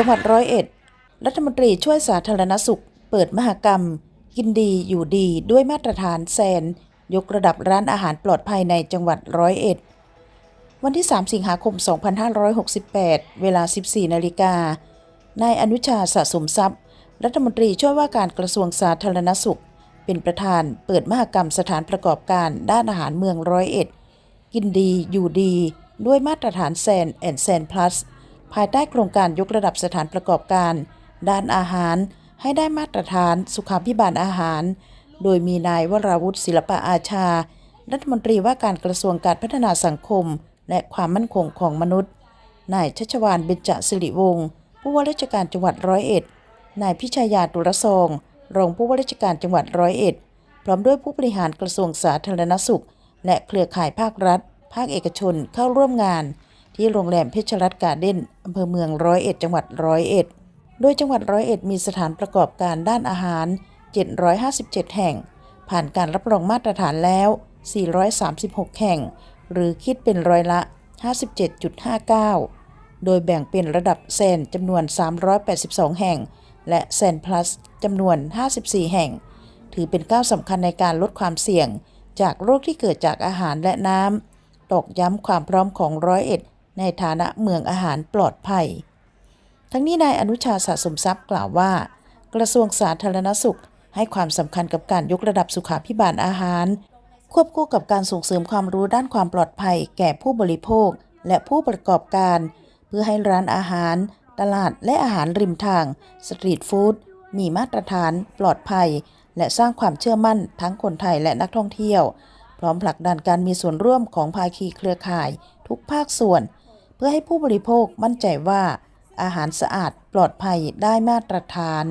จังหวัดร้อยเอ็ด รัฐมนตรีช่วยสาธารณสุข เปิดมหกรรม กินดีอยู่ดีด้วยมาตรฐานแซน ยกระดับร้านอาหารปลอดภัยในจังหวัดร้อยเอ็ด วันที่ 3 สิงหาคม 2568 เวลา 14 นาฬิกา นายอนุชาสะสมทรัพย์ รัฐมนตรีช่วยว่าการกระทรวงสาธารณสุข เป็นประธานเปิดมหกรรมสถานประกอบการด้านอาหารเมืองร้อยเอ็ด กินดีอยู่ดี ด้วยมาตรฐานแซนแอนแซนพลัส ภายใต้โครงการยกระดับสถานประกอบการ ด้านอาหาร ให้ได้มาตรฐานสุขาภิบาลอาหาร โดยมีนายวราวุฒิศิลปะอาชา รัฐมนตรีว่าการกระทรวงการพัฒนาสังคม และความมั่นคงของมนุษย์ นายชัชวานเบญจสิริวงศ์ผู้ว่าราชการจังหวัดร้อยเอ็ด นายพิชายาตุลซองรองผู้ว่าราชการจังหวัดร้อยเอ็ด พร้อมด้วยผู้บริหารกระทรวงสาธารณสุข และเครือข่ายภาครัฐ ภาคเอกชนเข้าร่วมงาน ที่โรงแรมเพชรรัตน์การ์เด้นอำเภอเมืองร้อยเอ็ดจังหวัดร้อยเอ็ดโดยจังหวัดร้อยเอ็ดมีสถานประกอบการด้านอาหาร 757 แห่ง ผ่านการรับรองมาตรฐานแล้ว 436 แห่ง หรือคิดเป็นร้อยละ 57.59 โดยแบ่งเป็นระดับแซนจำนวน 382 แห่ง และแซนพลัสจำนวน 54 แห่ง ถือเป็นก้าวสำคัญในการลดความเสี่ยง จากโรคที่เกิดจากอาหารและน้ำตอกย้ำความพร้อมของร้อยเอ็ด ในฐานะเมืองอาหารปลอดภัย ทั้งนี้นายอนุชาสะสมทรัพย์กล่าวว่า กระทรวงสาธารณสุขให้ความสำคัญกับการยกระดับสุขาภิบาลอาหาร ควบคู่กับการส่งเสริมความรู้ด้านความปลอดภัย แก่ผู้บริโภค และผู้ประกอบการ เพื่อให้ร้านอาหาร ตลาดและอาหารริมทาง สตรีทฟู้ดมีมาตรฐานปลอดภัย และสร้างความเชื่อมั่นทั้งคนไทยและนักท่องเที่ยว พร้อมผลักดันการมีส่วนร่วมของภาคีเครือข่าย ทุกภาคส่วน เพื่อให้ผู้บริโภคมั่นใจว่าอาหารสะอาดปลอดภัยได้มาตรฐาน